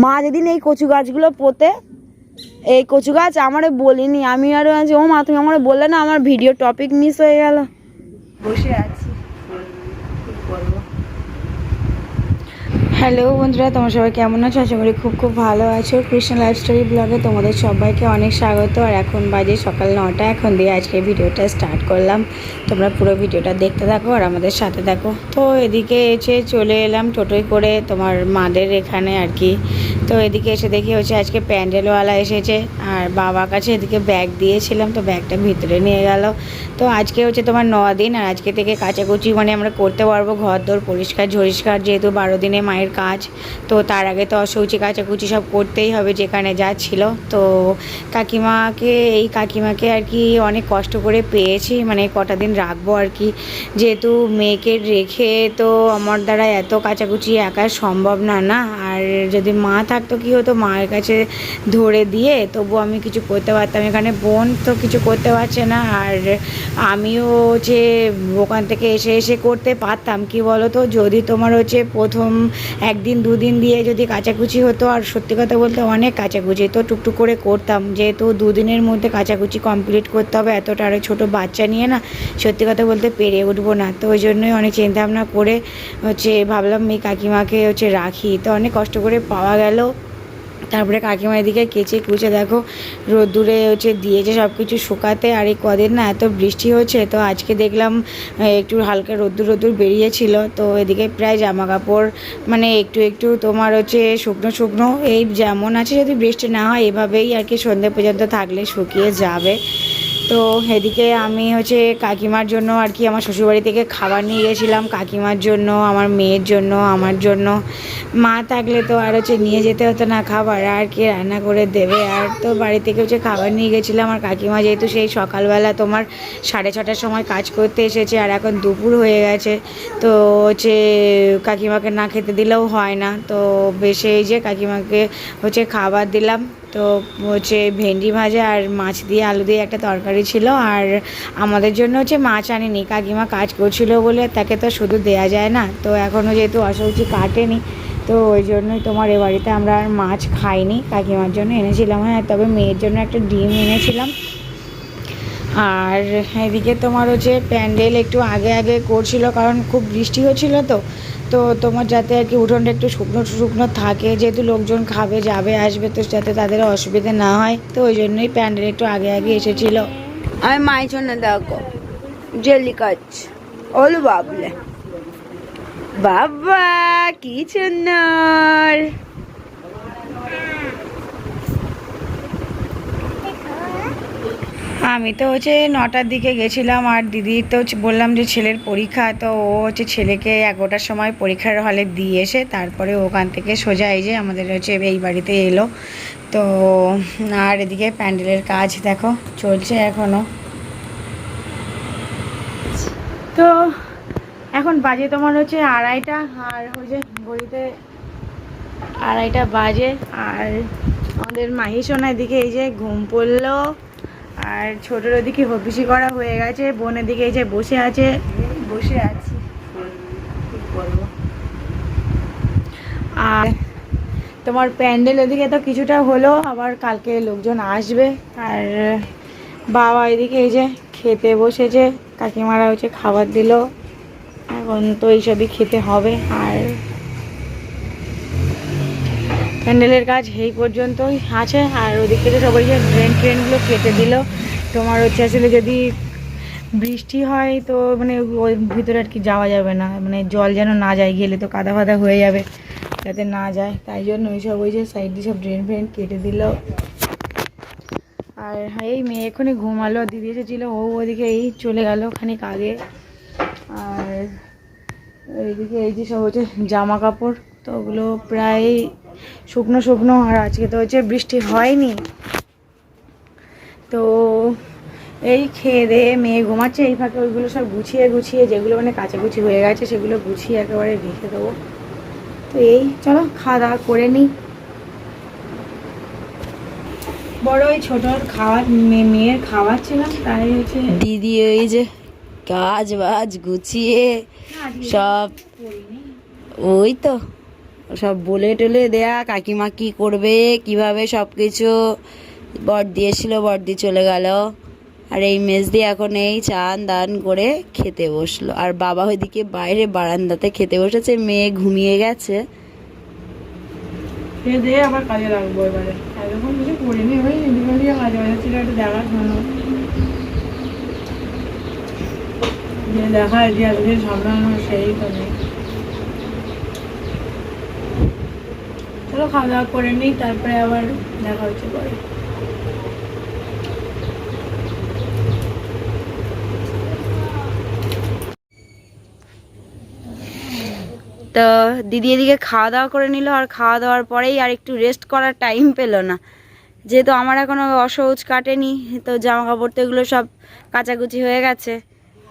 মা যেদিন এই কচু গাছগুলো পোতে, এই কচু গাছ আমারে বলিনি। আমি আরও আছি, ও মা তুমি আমার বললে না, আমার ভিডিও টপিক মিস হয়ে গেল। বসে আছি কি করব হ্যালো বন্ধুরা, তোমার সবাই কেমন আছো? আশা করি খুব খুব ভালো আছো। কৃষ্ণ লাইফ স্টোরি ব্লগে তোমাদের সবাইকে অনেক স্বাগত। আর এখন বাজে সকাল নটা, এখন দিয়ে আজকে ভিডিওটা স্টার্ট করলাম। তোমরা পুরো ভিডিওটা দেখতে থাকো আর আমাদের সাথে থাকো। তো এদিকে এসে চলে এলাম টোটোয় করে তোমার মাদের এখানে আর কি। তো এদিকে এসে দেখি হচ্ছে আজকে প্যান্ডেলওয়ালা এসেছে, আর বাবার কাছে এদিকে ব্যাগ দিয়েছিলাম, তো ব্যাগটা ভিতরে নিয়ে গেল। তো আজকে হচ্ছে তোমার ন দিন, আর আজকে থেকে কাচাকুচি মানে আমরা করতে পারব ঘর দোর পরিষ্কার ঝরিষ্কার যেহেতু বারো দিনে মায়ের কাজ, তো তার আগে তো অশৌচি কাচাকুচি সব করতেই হবে যেখানে যা ছিল। তো কাকিমাকে, এই কাকিমাকে আর কি অনেক কষ্ট করে পেয়েছি মানে কটা দিন রাখব আর কি। যেহেতু মেয়েকে রেখে তো আমার দ্বারা এত কাচাকুচি একা সম্ভব না না? আর যদি মা থাকতো কি হতো, মায়ের কাছে ধরে দিয়ে তবু আমি কিছু করতে পারতাম। এখানে বোন তো কিছু করতে পারছে না, আর আমিও যে ওখান থেকে এসে এসে করতে পারতাম, কি বলো তো যদি তোমার হচ্ছে প্রথম একদিন, দুদিন দিয়ে যদি কাচাকুচি হতো, আর সত্যি কথা বলতে অনেক কাচাকুচি, তো টুকটুক করে করতাম। যেহেতু দুদিনের মধ্যে কাচাকুচি কমপ্লিট করতে হবে, এতটা আরও ছোটো বাচ্চা নিয়ে না, সত্যি কথা বলতে পেরে উঠবো না। তো ওই জন্যই অনেক চিন্তা ভাবনা করে হচ্ছে ভাবলাম এই কাকিমাকে হচ্ছে রাখি। তো অনেক কষ্ট করে পাওয়া গেল তারপরে কাকিমা এদিকে কেচে কুচে, দেখো রোদ্দুরে হচ্ছে দিয়েছে সব কিছু শুকাতে, আর এই কদিন না এত বৃষ্টি হচ্ছে, তো আজকে দেখলাম একটু হালকা রোদ্দুর রোদ্দুর বেরিয়েছিল, তো এদিকে প্রায় জামা কাপড় মানে একটু একটু তোমার হচ্ছে শুকনো শুকনো, এই যেমন আছে যদি বৃষ্টি না হয় এভাবেই আর কি সন্ধে পর্যন্ত থাকলে শুকিয়ে যাবে। তো এদিকে আমি হচ্ছে কাকিমার জন্য আর কি আমার শ্বশুরবাড়ি থেকে খাবার নিয়ে গেছিলাম কাকিমার জন্য, আমার মেয়ের জন্য, আমার জন্য। মা থাকলে তো আর হচ্ছে নিয়ে যেতে হতো না, খাবার আর কি রান্না করে দেবে। আর তো বাড়ি থেকে হচ্ছে খাবার নিয়ে গেছিলাম, আর কাকিমা যেহেতু সেই সকালবেলা তোমার সাড়ে ছটার সময় কাজ করতে এসেছে, আর এখন দুপুর হয়ে গেছে, তো হচ্ছে কাকিমাকে না খেতে দিলেও হয় না। তো বেশি এই যে কাকিমাকে হচ্ছে খাবার দিলাম। তো হচ্ছে ভেন্ডি ভাজা আর মাছ দিয়ে আলু দিয়ে একটা তরকারি ছিল আর আমাদের জন্য হচ্ছে মাছ আনিনি। কাকিমা কাজ করছিল বলে তাকে তো শুধু দেয়া যায় না। তো এখনও যেহেতু অসৌচি কাটেনি, তো ওই জন্যই তোমার এ বাড়িতে আমরা আর মাছ খাইনি। কাকিমার জন্য এনেছিলাম হ্যাঁ তবে মেয়ের জন্য একটা ডিম এনেছিলাম। আর এদিকে তোমার হচ্ছে প্যান্ডেল একটু আগে আগে করছিল কারণ খুব বৃষ্টি হচ্ছিল তো। তো তোমার যাতে আর কি উঠোনটা একটু শুকনো শুকনো থাকে, যেহেতু লোকজন খাবে, যাবে, আসবে, তো যাতে তাদের অসুবিধে না হয়, তো ওই জন্যই প্যান্ডেল একটু আগে আগে এসেছিল। আমি মায়ের জন্য দেখো, জেলি কাজ, ওলো বাবলে। বাবা, কি সুন্দর। আমি তো হচ্ছে নটার দিকে গেছিলাম আর দিদি তো বললাম যে ছেলের পরীক্ষা, তো ও হচ্ছে ছেলেকে এগারোটার সময় পরীক্ষার হলে দিয়ে এসে তারপরে ওখান থেকে সোজা এই যে আমাদের হচ্ছে এই বাড়িতে এলো। তো আর এদিকে প্যান্ডেলের কাজ দেখো, চলছে এখনও তো এখন বাজে তোমার হচ্ছে আড়াইটা, আর হচ্ছে ঘড়িতে আড়াইটা বাজে, আর আমাদের মাহি সোনার দিকে এই যে ঘুম পড়ল। আর ছোটোর ওদিকে হপিসি করা হয়ে গেছে বোনের দিকে এই যে বসে আছে। বসে আছি। আর তোমার প্যান্ডেল ওদিকে তো কিছুটা হলো আবার কালকে লোকজন আসবে। আর বাবা এদিকে এই যে খেতে বসেছে কাকিমারা হচ্ছে খাবার দিল। এখন তো এইসবই খেতে হবে। আর প্যান্ডেলের কাজ এই পর্যন্তই আছে। আর ওদিক থেকে সবাই যে ড্রেন ট্রেনগুলো কেটে দিল। তোমার হচ্ছে আসলে যদি বৃষ্টি হয় তো মানে ওই ভিতরে আর কি যাওয়া যাবে না। মানে জল যেন না যায়, গেলে তো কাদা ফাদা হয়ে যাবে, যাতে না যায়। তাই জন্য ওই সব ওই যে সাইড দিয়ে সব ড্রেন ফ্রেন কেটে দিল। আর এই মেয়ে এক্ষুনি ঘুমালো। দিদি এসেছিল, ও ওদিকে এই চলে গেল খানিক আগে। আর এইদিকে এই যে সব হচ্ছে জামা কাপড় তো ওগুলো প্রায় শুকনো শুকনো আর আজকে তো হচ্ছে বৃষ্টি হয়নি। তো এই খেয়ে দিয়ে মেয়ে ঘুমাচ্ছে এই ফাঁকে ওইগুলো সব গুছিয়ে গুছিয়ে যেগুলো মানে কাচাকুচি হয়ে গেছে সেগুলো গুছিয়ে একেবারে রেখে দেবো। তো এই চলো খাওয়া দাওয়া করে নিই। বড় ওই ছোটোর খাওয়ার মেয়ে- মেয়ের খাওয়াচ্ছিলাম তাই হচ্ছে দিদি ওই যে কাজ বাজ গুছিয়ে সব ওই তো সব বলে টলে দেয়া, কাকিমা কি করবে, কীভাবে সব কিছু বর দিয়েছিল দিয়ে চলে গেল। আর এই মেজ দিয়ে এখন এই চান দান করে খেতে বসল। আর বাবা ওইদিকে বাইরে বারান্দাতে খেতে বসেছে, মেয়ে ঘুমিয়ে গেছে। দেখা যে আজকে সামলানো, সেই তো নেই। চলো খাওয়া দাওয়া করে নিই, তারপরে আবার দেখা হচ্ছে পরে। তো দিদি এদিকে খাওয়া দাওয়া করে নিল, আর খাওয়া দাওয়ার পরেই আর একটু রেস্ট করার টাইম পেল না। যেহেতু আমার এখনও অসহজ কাটেনি, তো জামা কাপড় তো এগুলো সব কাচাকুচি হয়ে গেছে।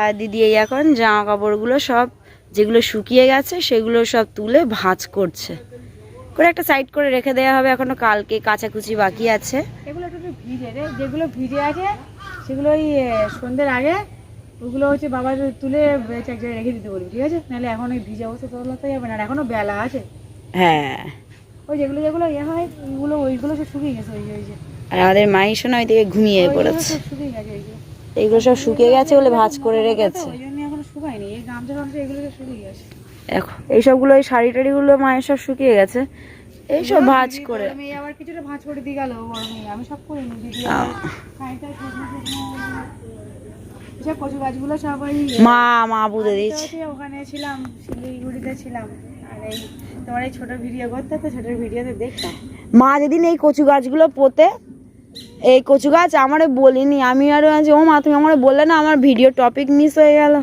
আর দিদি এই এখন জামা কাপড়গুলো সব, যেগুলো শুকিয়ে গেছে, সেগুলো সব তুলে ভাঁজ করছে। করে একটা সাইড করে রেখে দেওয়া হবে এখনও কালকে কাচাকুচি বাকি আছে। এগুলো একটু ভিজে রে যেগুলো ভিজে আছে সেগুলো ওই সন্ধ্যের আগে ওগুলো হচ্ছে বাবা তুলে বেঁচে এক জায়গায় রেখে দিতে বলবি ঠিক আছে? নাহলে এখন ওই ভিজে অবস্থা তোলাতে যাবে না এখনও বেলা আছে। হ্যাঁ। ওই যেগুলো যেগুলো ইয়ে হয় ওগুলো ওইগুলো সব শুকিয়ে গেছে ওই যে ওই যে। আর আমাদের মাই শোনা ওইদিকে ঘুমিয়ে পড়েছে। শুকিয়ে গেছে এইগুলো সব শুকিয়ে গেছে বলে ভাঁজ করে রেখেছে। ওই জন্য এখনও শুকায়নি এই গামছা গামছা এগুলো সব শুকিয়ে গেছে। দেখো এইসবগুলো এই শাড়ি টাড়িগুলো মায়ের সব শুকিয়ে গেছে। এইসব ভাঁজ করে। আবার কিছুটা ভাঁজ করে দিয়ে গেল বড় মেয়ে। আমি সব দিদি কচু গাছগুলো সব ওই মা মা বুঝে দিয়েছে। ওখানে ছিলাম শিলিগুড়িতে ছিলাম। আর এই তোমার এই ছোট ভিডিও করতে তো ছোট ভিডিওতে দেখতাম মা যেদিন এই কচু গাছগুলো পোতে এই কচু গাছ আমারে বলিনি। আমি আরও আছি ও মা তুমি আমার বললে না আমার ভিডিও টপিক মিস হয়ে গেল?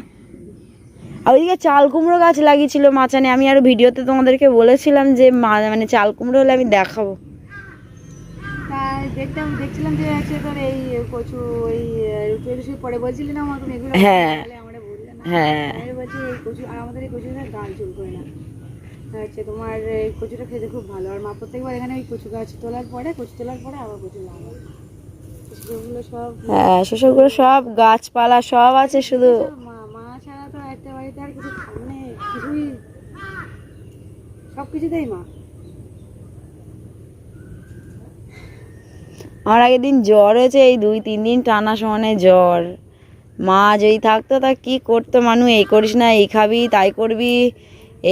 আর ওইদিকে চাল কুমড়ো গাছ লাগিয়েছিল মাচানে। আমি আরও ভিডিওতে তোমাদেরকে বলেছিলাম যে মানে চাল কুমড়ো হলে আমি দেখাবো। তাই দেখতাম দেখছিলাম যে আছে তোর এই কচু ওই রুটি রুটি পরে বলছিলি না আমার তুমি এগুলো হ্যাঁ। হ্যাঁ বলছি এই কচু আর আমাদের এই গাল চুল করে না। হচ্ছে তোমার এই কচুটা খেতে খুব ভালো। আর মা প্রত্যেকবার এখানে ওই কচু গাছ তোলার পরে কচু তোলার পরে আবার কচু লাগায়। হ্যাঁ সব গাছপালা সব আছে শুধু মা মা ছাড়া তো একটা বাড়িতে আর কিছু মানে কিছুই সব কিছুতেই মা। আমার আগের দিন জ্বর হয়েছে এই দুই তিন দিন টানা সমানে জ্বর। মা যদি থাকতো তা কি করতো মানু? এই করিস না এই খাবি তাই করবি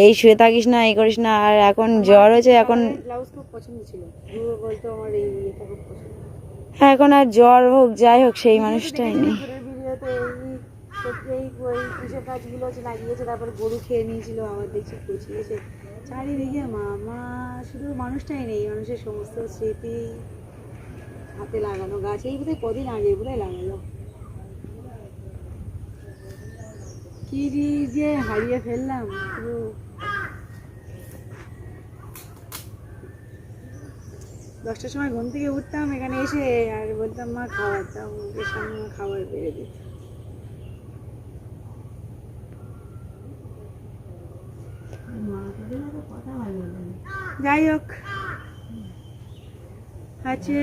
এই শুয়ে থাকিস না এই করিস না। আর এখন জ্বর হয়েছে এখন পছন্দ এখন আর জ্বর হোক যাই হোক সেই মানুষটাই নেই। এই ওই কৃষক গাছগুলো হচ্ছে লাগিয়েছে তারপরে গরু খেয়ে নিয়েছিল, আবার দেখছি পচিয়েছে চারিদিকে মা মা শুধু মানুষটাই নেই, মানুষের সমস্ত স্মৃতি হাতে লাগানো গাছ। এই বোধহয় কদিন আগে বোধহয় লাগালো। কি যে হারিয়ে ফেললাম, পুরো। দশটার সময় ঘুম থেকে উঠতাম, এখানে এসে আর বলতাম, মা, খাবার দাও। মুখের সামনে খাবার বেড়ে দিত যাই হোক। আছে।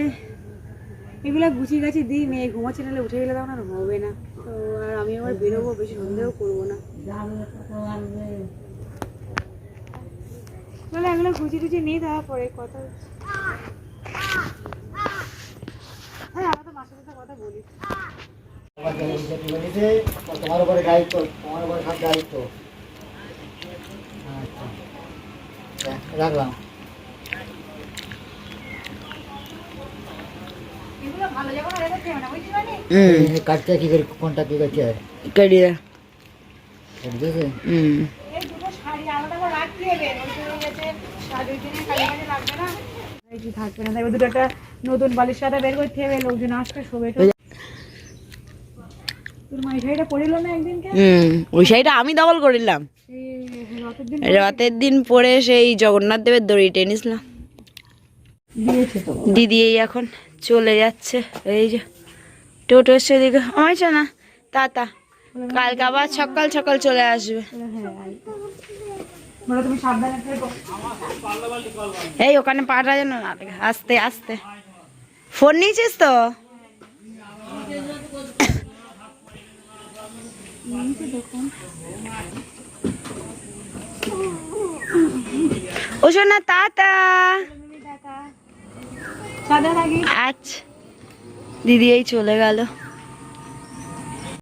এগুলো গুছিয়ে গাছি দিই, মেয়ে ঘুমাচ্ছে নাহলে উঠে গেলে তখন আর হবে না। তো আর আমি আবার বেরোবো, বেশি সন্দেহ করব না। তাহলে এগুলো গুছিয়ে টুচিয়ে নিই তারপরে কথা হচ্ছে। হ্যাঁ আমরা তো কথা তোমার উপরে দায়িত্ব, তোমার উপরে দায়িত্ব। আচ্ছা। রাখলাম এগুলো ভালো যখন রেখে দেবে না বুঝতে পারি হুম এই কাজটা কি করে কোনটা কি করছে কাটিয়ে বুঝেছে হুম এই দুটো শাড়ি আলাদা করে রাখতে হবে নতুন হয়ে কি থাকবে না তাই দুটো একটা নতুন বালিশ সাদা বের করতে হবে লোকজন আসবে শোবে ওই শাড়িটা আমি দখল করিলাম রথের দিন পরে সেই জগন্নাথ দেবের দড়ি টেনিসলাম দিদি এই এখন। চলে যাচ্ছে। এই যে, টোটো এসছে দিকে আমার না, তাতা। কালকে আবার সকাল সকাল চলে আসবে। এই ওখানে পাটা যেন না আস্তে আস্তে। ফোন নিয়েছিস তো? ও শোনা লাগে আচ্ছা। দিদি এই চলে গেল।